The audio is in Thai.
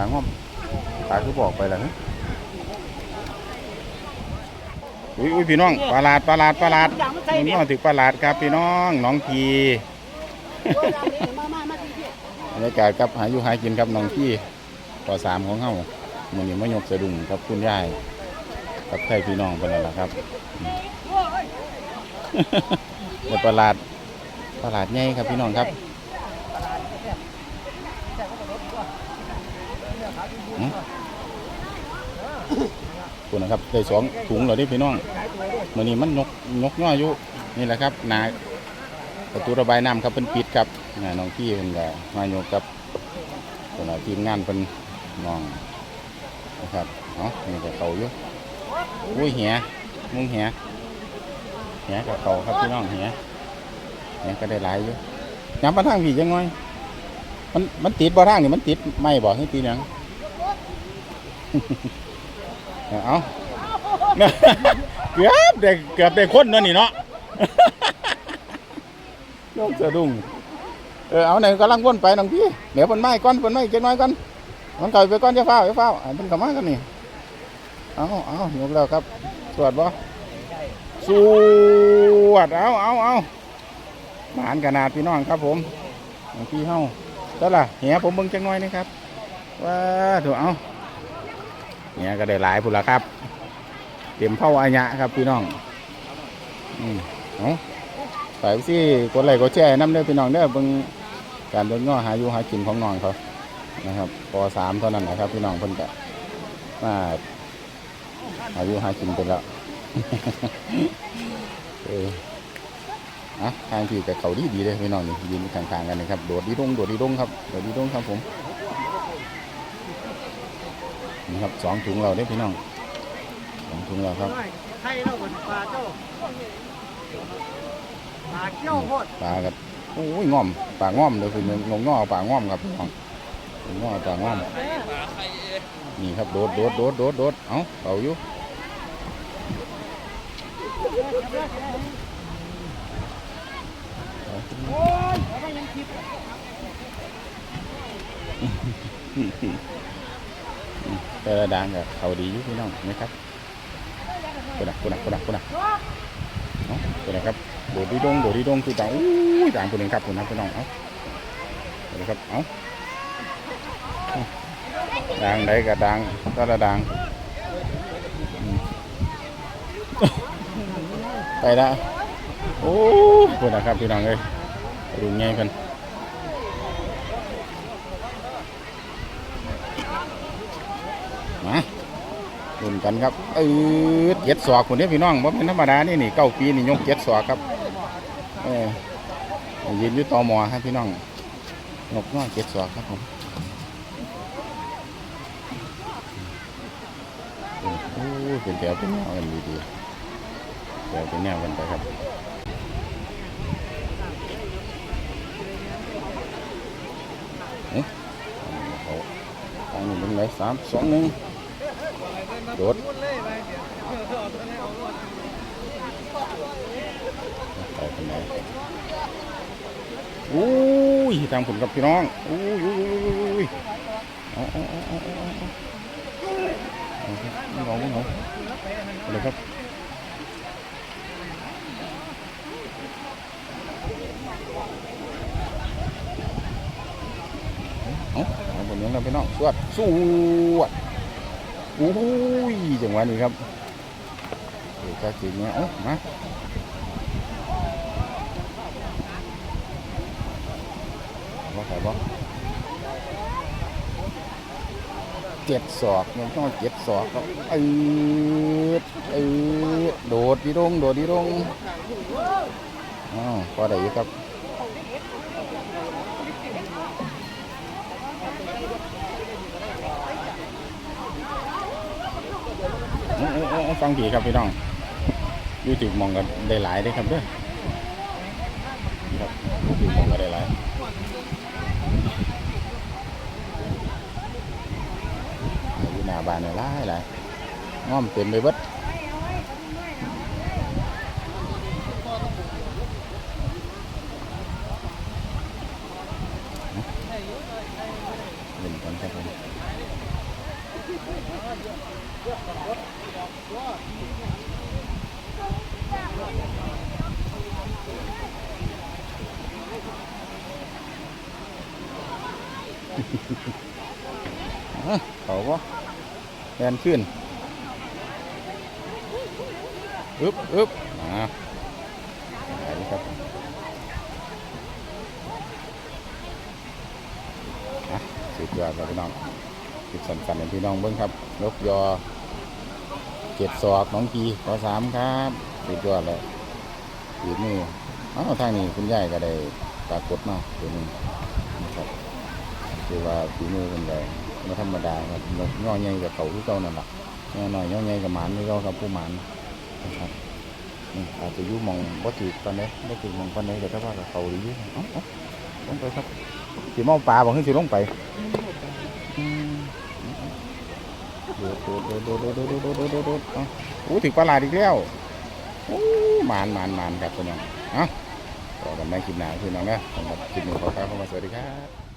ลาง้อมปลาคือบอกไปแล้วนะอุ้ยอุ้ยพี่น้องปลาลาดปลาลาดปลาลาดอย่างมันใส่น้เนี่ยองถึงปลาลาดครับพี่น้องน้องพีมามามาที่บรรยากาศครับหาอยู่หากินครับน้องพีปอสามของเฮามันนี่มายกสะดุ้งครับคุณยายกับใครพี่น้องเป็นนั่นแหละครับอืมเดี๋ยวปลาลาดปลาลาดใหญ่ครับพี่น้องครับ คุณนะครับได้สองถุงเหลยที่พี่น้องมื่อนี้มันนกนกย่ออยู่นี่แหละครับนาประตูระบายน้ำครับเป็นปิดครับน,น้องพี่เป็นก็มายกกับคนละทีมงานเป็นน้องนะครับเนาะนี่ก็เขาอยู่อุ้ยเหียมุงเหียเหียกับเขาครับพี่น้องเหียเหียก็ได้หลายอยู่ย้ำมาทางผีจังไงมันมันติดบ่ทางนี่มันติดไม่บอกให้ตีหยัง เอาเกือบได้เกือบได้คนเนาะนี่เนาะนกสะดุ้งเออเอาไหนกำลังวนไปน้องพี่เดี๋ยวคนไม้ก่อนคนไม้เก็บน้อยก่อนมันเก่าไปก่อนจะเฝ้าจะเฝ้าให้เพิ่นเข้ามากันนี่เอาเอายกแล้วครับ สวดบ่สวดเอาเอาเอาหมานขนาดพี่น้องครับผมพี่เฮาแล้วล่ะเหียผมเบิ่งจังน้อยนี่ครับว้าถูกเอา เนี่ยก็ได้หลายพุ่นละครับเตรียมเผาอายะครับพี่น้องอืมเอาไปสิกดไลค์กดแชร์น้ำเด้อพี่น้องเด้อเบิ่งการเดินง้อหาอยู่หากินของน้องเขานะครับปสามเท่านั้นนะครับ พี่น้องเพิ่นก็มาหายูหากินไปแล้วเอออะทางที่กับเขาดีดีเลยพี่น้องนี่ยืนข้างๆกันนะครับโดดดีดงโดดดีดงครับโดดดีดงครับผม นะครับสองถุงเราได้อพี่น้องสองถุงเราครับไทยเราเหมือนปลาเจ้าปลาเจ้าโคตรปลากับโอ้ยง่อมปลาง่อมเลยคืองงง่อปลาง่อมครับพี่น้องงง่อปลาง่อมนี่ครับโดดโดดโดดโดดโดดเอ้าเอาอยู่ แต่ละดังกับเขาดีอยู่พี่น้องนะครับกูนักกูนักกูนักกูนักเนาะกูนักครับโดดดีดงโดดดีดงคือต่างอู้ต่างคนหนึ่งครับคุณนักพี่น้องเอ้าเดี๋ยวครับเอ้าดังใดกับดังก็ละดังไปละโอ้คุณนะครับพี่น้องเอ้ยดูง่ายกัน ลุ้นกันครับเออเจ็ดศอกคนนี้พี่น้องว่าเป็นธรรมดานี่นี่เก้าปีนี่ยกเจ็ดศอกครับเออยืนอยู่ต่อมอครับพี่น้องนกน้อยเจ็ดศอกครับผมโอ้เป็นแถวเป็นแนวกันดีๆแถวเป็นแนวกันไปครับเอ๊ะเอาทางนี้เป็นไรสามสองหนึ่ง โดดไปคนไหนอุ้ยทางผมกับพี่น้องอุ้ยอุ้ยอุ้ยอุ้ยเอาเอาเอาเอาเอาเอาเอาครับไม่งงไม่งงเลยครับเอาเอาบนนี้เราพี่น้องสวดสวด อุ้ยจังหวะนี้ครับเดี๋ยวจะกินเนี่ยโอ้มาบ่ใส่บ่เจ็ดศอกมันต้องเจ็ดศอกครับเออเออโดดดีดงโดดดีดงอ๋อพอได้ครับ ฟังดีครับพี่น้องยูทูบมองกันได้หลายได้ครับเด้อนี่ครับยูทูบมองกันได้หลายอยู่หน้าบ้านเนี่ยหลายหลายง้อมเต็มไปเบิดเล่นกันครับผม อะ เขาก็แทนขึ้นอึบอึบอ่าไปเลยครับสุดยอดครับพี่น้องติดสันๆให้พี่น้องเบิ้งครับ ยกยอ เก็บศอกน้องกีขอสามครับสุดยอดเลยอีนี่อ้าวทางนี้คุณยายก็ได้ปรากฏมาตัวนึงนะครับคือว่าฝีมือเป็นไงไม่ธรรมดาครับนกย่อใหญ่กับเขาที่เก่านั่นแหละย่อหน่อยย่อใหญ่กับหมานที่เขาครับผู้หมานนะครับนี่อาจจะยุ่มองบ่ถือปันนี้บ่ถือมองปันนี้แต่ถ้าว่ากับเขาดีอยู่เอ้าเอ้าลงไปครับสิเมาปลาบอกให้สิลงไป โดดโดดโดดโดดโดดโดดโดดโดดโดดเอ้าโอ้ถึงปลาหลาดอีกแล้วโอ้หมานหมานหมานครับพี่น้องเอ้าต่อกันในคลิปหน้าพี่น้องนะสำหรับคลิปนี้ขอลาเข้ามาสวัสดีครับ